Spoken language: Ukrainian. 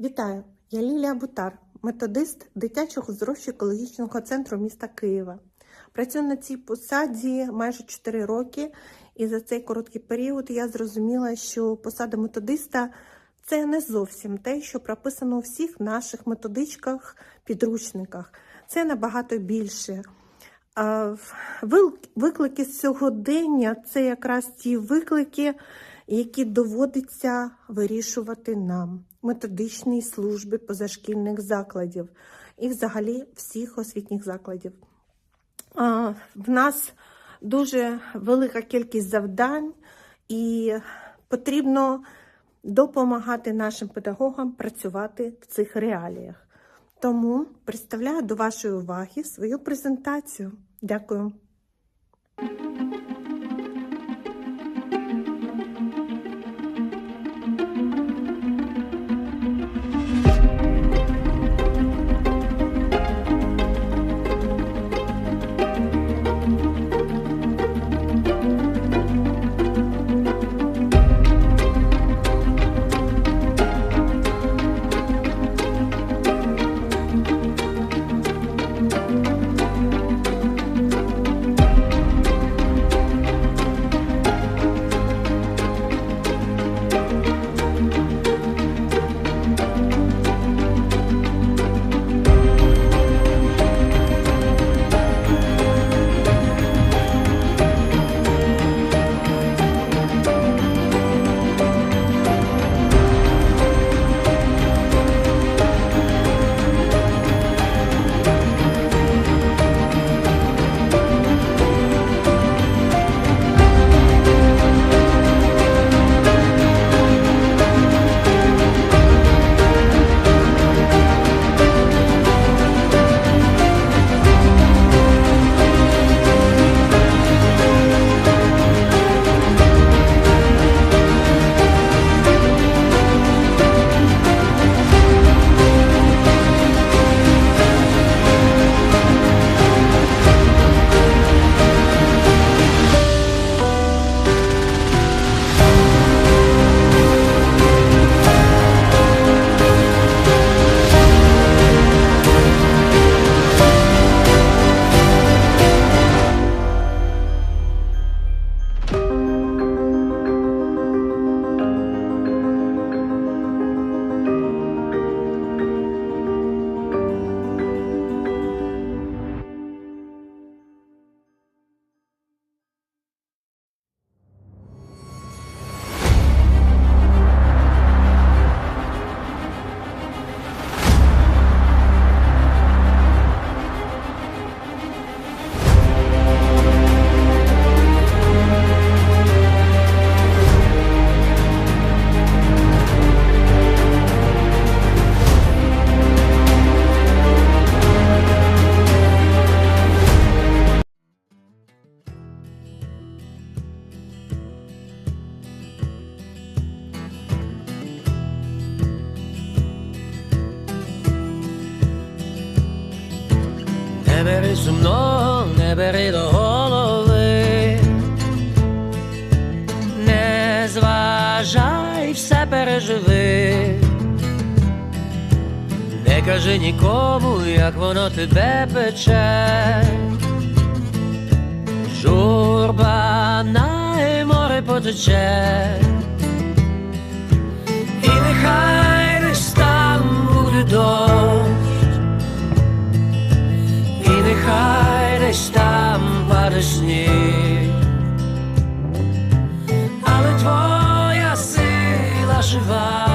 Вітаю! Я Лілія Бутар, методист дитячого здоров'я екологічного центру міста Києва. Працюю на цій посаді майже 4 роки, і за цей короткий період я зрозуміла, що посада методиста це не зовсім те, що прописано у всіх наших методичках, підручниках. Це набагато більше. Виклики сьогодення це якраз ті виклики, які доводиться вирішувати нам, методичній службі позашкільних закладів і взагалі всіх освітніх закладів. В нас дуже велика кількість завдань, і потрібно допомагати нашим педагогам працювати в цих реаліях. Тому представляю до вашої уваги свою презентацію. Дякую. Не бери сумно, не бери до голови, не зважай, все переживи, не кажи нікому, як воно тебе пече. Журба на море потече, ні але твоя сила жива.